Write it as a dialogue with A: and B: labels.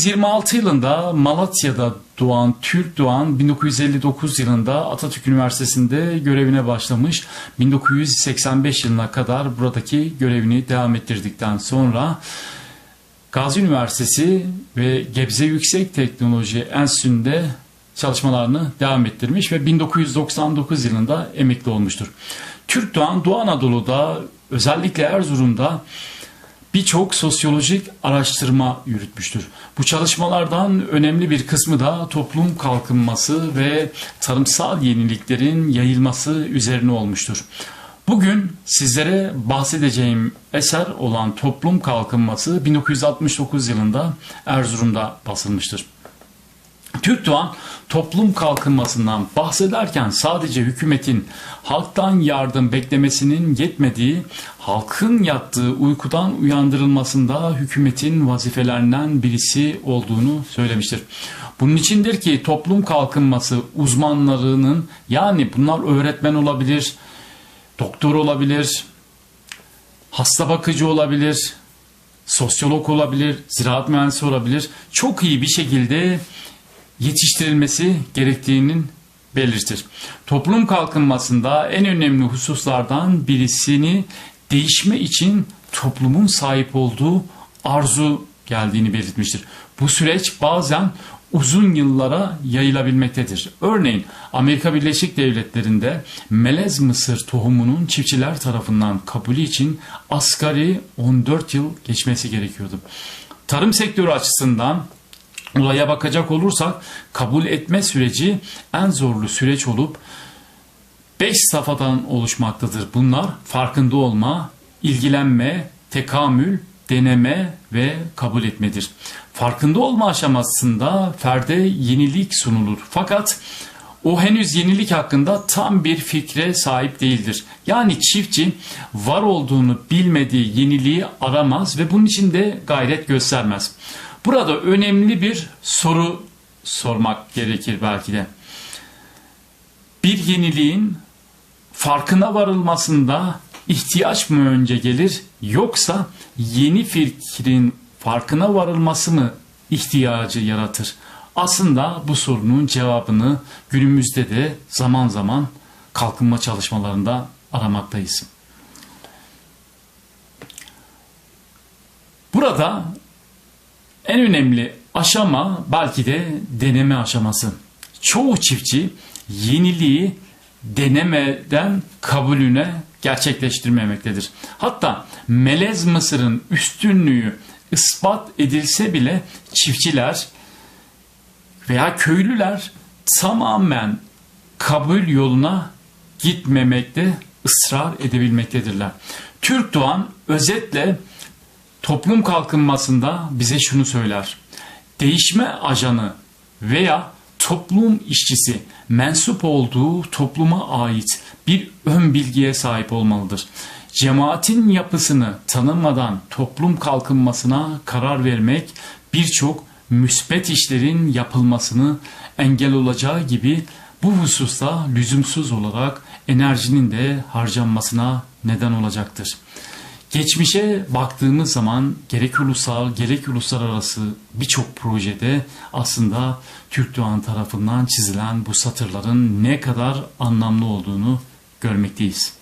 A: 1926 yılında Malatya'da doğan Türk Doğan 1959 yılında Atatürk Üniversitesi'nde görevine başlamış. 1985 yılına kadar buradaki görevini devam ettirdikten sonra Gazi Üniversitesi ve Gebze Yüksek Teknoloji Enstitüsü'nde çalışmalarını devam ettirmiş ve 1999 yılında emekli olmuştur. Türk Doğan Doğu Anadolu'da özellikle Erzurum'da birçok sosyolojik araştırma yürütmüştür. Bu çalışmalardan önemli bir kısmı da toplum kalkınması ve tarımsal yeniliklerin yayılması üzerine olmuştur. Bugün sizlere bahsedeceğim eser olan Toplum Kalkınması 1969 yılında Erzurum'da basılmıştır. Türk Doğan toplum kalkınmasından bahsederken sadece hükümetin halktan yardım beklemesinin yetmediği, halkın yattığı uykudan uyandırılmasında hükümetin vazifelerinden birisi olduğunu söylemiştir. Bunun içindir ki toplum kalkınması uzmanlarının yani bunlar öğretmen olabilir, doktor olabilir, hasta bakıcı olabilir, sosyolog olabilir, ziraat mühendisi olabilir. Çok iyi bir şekilde yetiştirilmesi gerektiğinin belirtir. Toplum kalkınmasında en önemli hususlardan birisini değişme için toplumun sahip olduğu arzu geldiğini belirtmiştir. Bu süreç bazen uzun yıllara yayılabilmektedir. Örneğin Amerika Birleşik Devletleri'nde melez mısır tohumunun çiftçiler tarafından kabulü için asgari 14 yıl geçmesi gerekiyordu. Tarım sektörü açısından olaya bakacak olursak kabul etme süreci en zorlu süreç olup 5 safhadan oluşmaktadır. Bunlar farkında olma, ilgilenme, tekamül, deneme ve kabul etmedir. Farkında olma aşamasında ferde yenilik sunulur. Fakat o henüz yenilik hakkında tam bir fikre sahip değildir. Yani çiftçi var olduğunu bilmediği yeniliği aramaz ve bunun için de gayret göstermez. Burada önemli bir soru sormak gerekir belki de. Bir yeniliğin farkına varılmasında ihtiyaç mı önce gelir yoksa yeni fikrin farkına varılması mı ihtiyacı yaratır? Aslında bu sorunun cevabını günümüzde de zaman zaman kalkınma çalışmalarında aramaktayız. Burada en önemli aşama belki de deneme aşaması. Çoğu çiftçi yeniliği denemeden kabulüne gerçekleştirmemektedir. Hatta melez mısırın üstünlüğü ispat edilse bile çiftçiler veya köylüler tamamen kabul yoluna gitmemekte ısrar edebilmektedirler. Türk Doğan özetle toplum kalkınmasında bize şunu söyler. Değişme ajanı veya toplum işçisi mensup olduğu topluma ait bir ön bilgiye sahip olmalıdır. Cemaatin yapısını tanımadan toplum kalkınmasına karar vermek birçok müspet işlerin yapılmasını engel olacağı gibi bu hususta lüzumsuz olarak enerjinin de harcanmasına neden olacaktır. Geçmişe baktığımız zaman gerek ulusal gerek uluslararası birçok projede aslında Türk Doğan tarafından çizilen bu satırların ne kadar anlamlı olduğunu görmekteyiz.